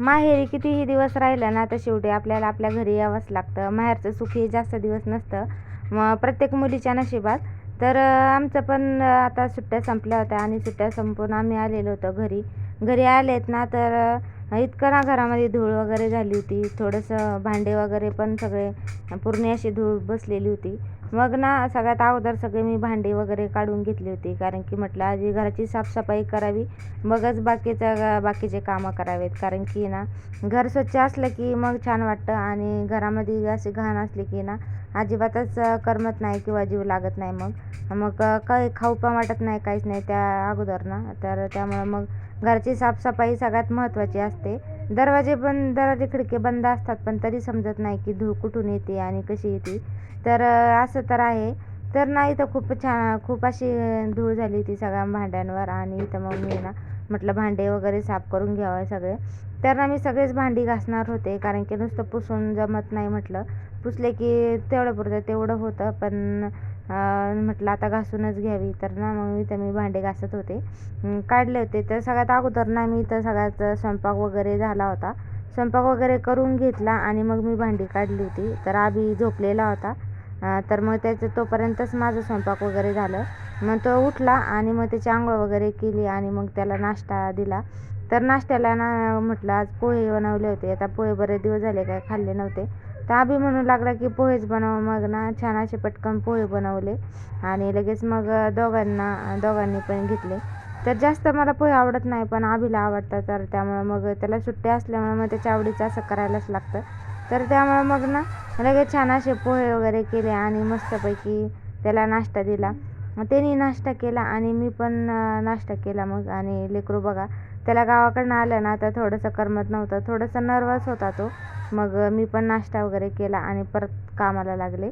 माहेरी कितीही दिवस राहिलं ना तर शेवटी आपल्याला आपल्या घरी यावंच लागतं. माहेरचं सुख हे जास्त दिवस नसतं. मग प्रत्येक मुलीच्या नशिबात. तर आमचं पण आता सुट्ट्या संपल्या होत्या आणि सुट्ट्या संपून आम्ही आलेलो होतो घरी. घरी आलेत ना तर इतकं ना घरामध्ये धूळ वगैरे झाली होती. थोडंसं भांडे वगैरे पण सगळे पूर्ण अशी धूळ बसलेली होती. मग ना सगळ्यात अगोदर सगळे मी भांडी वगैरे काढून घेतली होती. कारण की म्हटलं आधी घराची साफसफाई करावी मगच बाकीचं बाकीचे कामं करावेत. कारण की ना घर स्वच्छ असलं की मग छान वाटतं आणि घरामध्ये असे घाण असली की ना अजिबातच करमत नाही किंवा जीव लागत नाही मग. मग काही खाऊ पण वाटत नाही काहीच नाही त्या अगोदर ना. तर त्यामुळं मग घरची साफसफाई सगळ्यात महत्त्वाची असते. दरवाजे बंद दरवाजे खिडके बंद असतात पण तरी समजत नाही की धूळ कुठून येते आणि कशी येते. तर असं तर आहे. तर ना इथं खूप छान खूप अशी धूळ झाली होती सगळ्या भांड्यांवर आणि इथं मग मी ना म्हटलं भांडे वगैरे साफ करून घ्यावं सगळे. तर ना मी सगळेच भांडी घासणार होते कारण की नुसतं पुसून जमत नाही म्हटलं. पुसले की तेवढं पुरतं तेवढं होतं पण म्हटलं आता घासूनच घ्यावी. तर ना मग इथं मी भांडे घासत होते. काढले होते. तर सगळ्यात अगोदर ना मी इथं सगळ्यात स्वयंपाक वगैरे झाला होता. स्वयंपाक वगैरे करून घेतला आणि मग मी भांडी काढली होती. तर आधी झोपलेला होता. तर मग त्याचं तोपर्यंतच माझं स्वयंपाक वगैरे झालं. मग तो उठला आणि मग त्याची आंघोळ वगैरे केली आणि मग त्याला नाश्ता दिला. तर नाश्त्याला ना म्हटलं आज पोहे बनवले होते. आता पोहे बरेच दिवस झाले काय खाल्ले नव्हते. तर आभी म्हणू लागला की पोहेच बनव. मग ना छान असे पटकन पोहे बनवले आणि लगेच मग दोघांना दोघांनी पण घेतले. तर जास्त मला पोहे आवडत नाही पण आभीला आवडतात. तर त्यामुळं मग त्याला सुट्टी असल्यामुळे मग त्याच्या आवडीचं असं करायलाच लागतं. तर त्यामुळं मग ना लगेच छान असे पोहे वगैरे केले आणि मस्तपैकी त्याला नाश्ता दिला. त्यांनी नाश्ता केला आणि मी पण नाश्ता केला मग. आणि लेकरू बघा त्याला गावाकडनं आलं ना तर थोडंसं करमत नव्हतं. थोडंसं नर्वस होता तो. मग मी पण नाश्ता वगैरे केला आणि परत कामाला लागले.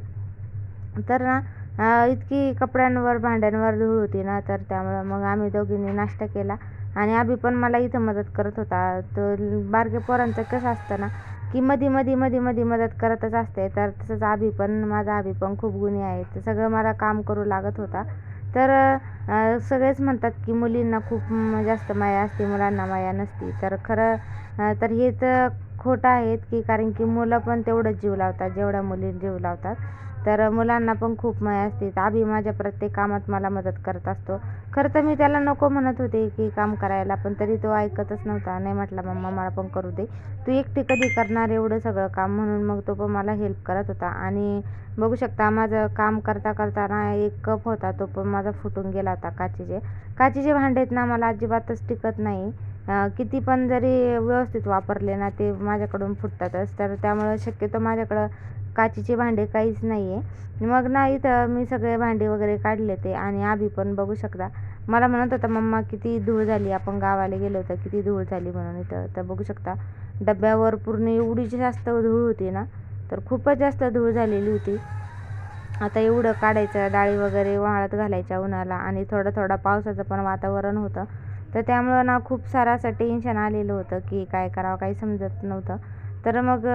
तर ना इतकी कपड्यांवर भांड्यांवर धूळ होती ना तर त्यामुळं मग आम्ही दोघींनी नाश्ता केला. आणि आभी पण मला इथं मदत करत होता. तो बारके पोरांचं कसं असतं ना की मधी मधी मधी मधी मदत करतच असते. तर तसंच आभी पण माझा आभी पण खूप गुणी आहे. तर सगळं मला काम करू लागत होता. तर सगळेच म्हणतात की मुलींना खूप जास्त माया असते मुलांना माया नसती. तर खरं तर हे तर खोटं आहेत की कारण की मुलं पण तेवढंच जीव लावतात जेवढ्या मुली जीव लावतात. तर मुलांना पण खूप माया असते. आबी आभी माझ्या प्रत्येक कामात मला मदत करत असतो. खरं तर मी त्याला नको म्हणत होते की काम करायला पण तरी तो ऐकतच नव्हता. नाही म्हटला मम्मा मला पण करू दे. तू एकटी कधी करणार एवढं सगळं काम? म्हणून मग तो पण मला हेल्प करत होता. आणि बघू शकता माझं काम करता करता ना एक कप होता तो पण माझा फुटून गेला होता काचेचे. काचेचे भांडे आहेत ना मला अजिबातच टिकत नाही. किती पण जरी व्यवस्थित वापरले ना ते माझ्याकडून फुटतातच. तर त्यामुळं शक्यतो माझ्याकडं काचेचे भांडे काहीच नाही आहे मग ना इथं मी सगळे भांडे वगैरे काढले ते आणि आभी पण बघू शकता. मला म्हणत होता मम्मा किती धूळ झाली आपण गावाला गेलो होतो किती धूळ झाली म्हणून इथं. तर बघू शकता डब्यावर पूर्ण एवढी जास्त धूळ होती ना तर खूपच जास्त धूळ झालेली होती. आता एवढं काढायचं डाळी वगैरे वाळत घालायच्या उन्हाला आणि थोडं थोडा पावसाचं पण वातावरण होतं. तर त्यामुळं ना खूप सारं असं टेन्शन आलेलं होतं की काय करावं काही समजत नव्हतं. तर मग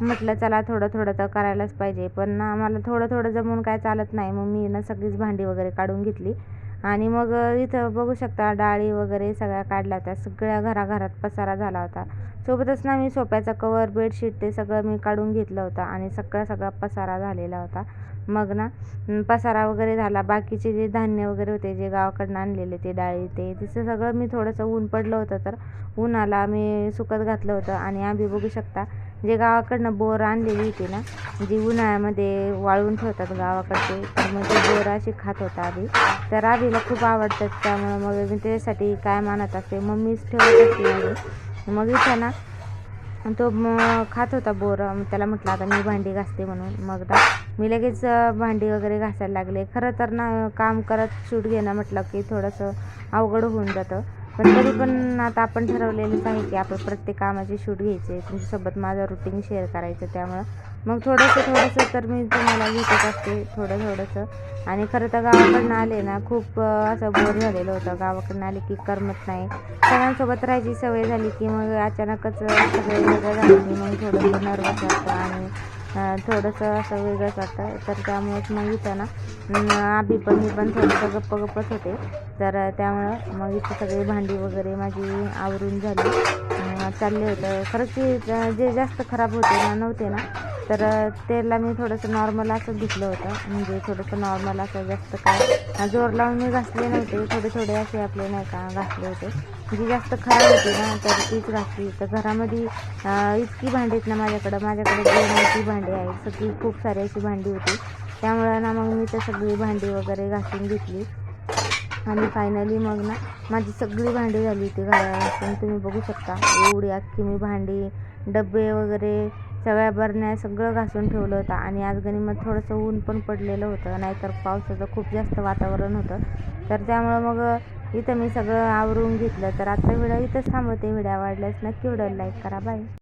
म्हटलं चला थोडं थोडं तर करायलाच पाहिजे. पण ना मला थोडं थोडं जमून काय चालत नाही. मग मी ना सगळीच भांडी वगैरे काढून घेतली. आणि मग इथं बघू शकता डाळी वगैरे सगळ्या काढल्या होत्या. सगळ्या घराघरात पसारा झाला होता. सोबतच ना मी सोप्याचा कवर बेडशीट ते सगळं मी काढून घेतलं होतं आणि सगळा सगळा पसारा झालेला होता. मग ना पसारा वगैरे झाला. बाकीचे जे धान्य वगैरे होते जे गावाकडनं आणलेले ते डाळी ते तिचं सगळं मी थोडंसं ऊन पडलं होतं तर उन्हाला मी सुकत घातलं होतं आणि आम्ही बघू शकता जे गावाकडनं बोर आणलेली होती ना जी उन्हाळ्यामध्ये वाळवून ठेवतात गावाकडचे तर मग ते बोर अशी खात होता आधी. तर आधीला खूप आवडतात त्यामुळं मग मी त्याच्यासाठी काय मानत असते मम्मीच ठेवत असते मग ना तो मग खात होता बोर मग त्याला म्हटलं आता मी भांडी घासते म्हणून. मग मी लगेच भांडी वगैरे घासायला लागले. खरं तर ना काम करत शूट घेणं म्हटलं की थोडंसं अवघड होऊन जातं. पण तरी पण आता आपण ठरवलेलंच आहे की आपण प्रत्येक कामाचे शूट घ्यायचे तुमच्यासोबत माझं रुटीन शेअर करायचं त्यामुळं. मग थोडंसं थोडंसं तर मी तुम्हाला घेतच असते थोडं थोडंसं. आणि खरं तर गावाकडनं आले ना खूप असं बोर झालेलं होतं. गावाकडनं आले की करमत नाही. सगळ्यांसोबत राहायची सवय झाली की मग अचानकच सगळे वेगळं झालं की मग थोडंसं नर्वस असतं आणि थोडंसं असं वेगळंच वाटतं तर त्यामुळेच मग इथं ना आधी पण मी पण थोडंसं गप्प गप्पच होते. तर त्यामुळं मग इथं सगळी भांडी वगैरे माझी आवरून झाली. चालले होतं. खरंच की जे जास्त खराब होते ना नव्हते ना तर त्याला मी थोडंसं नॉर्मल असं घेतलं होतं. म्हणजे थोडंसं नॉर्मल असं जास्त काय जोर लावून मी घासले नव्हते. थोडे थोडे असे आपले नाही का घासले होते. जी जास्त खराब होती ना तर तीच घासली तर घरामध्ये इतकी भांडी आहेत ना माझ्याकडं माझ्याकडे दोन भांडी आहेत सगळी खूप सारी अशी भांडी होती. त्यामुळं ना मग मी तर सगळी भांडी वगैरे घासून घेतली. आणि फायनली मग ना माझी सगळी भांडी झाली होती घरापासून. तुम्ही बघू शकता एवढी अख्खी मी भांडी डबे वगैरे सगळ्या बरण्या सगळं घासून ठेवलं होतं. आणि आज गणिमत थोडंसं ऊन पण पडलेलं होतं नाहीतर पावसाचं खूप जास्त वातावरण होतं. तर त्यामुळं मग इथं मी सगळं आवरून घेतलं तर आजचा व्हिडिओ इथंच थांबवते. व्हिडिओ आवडल्यास नक्की व्हिडिओला लाईक करा. बाय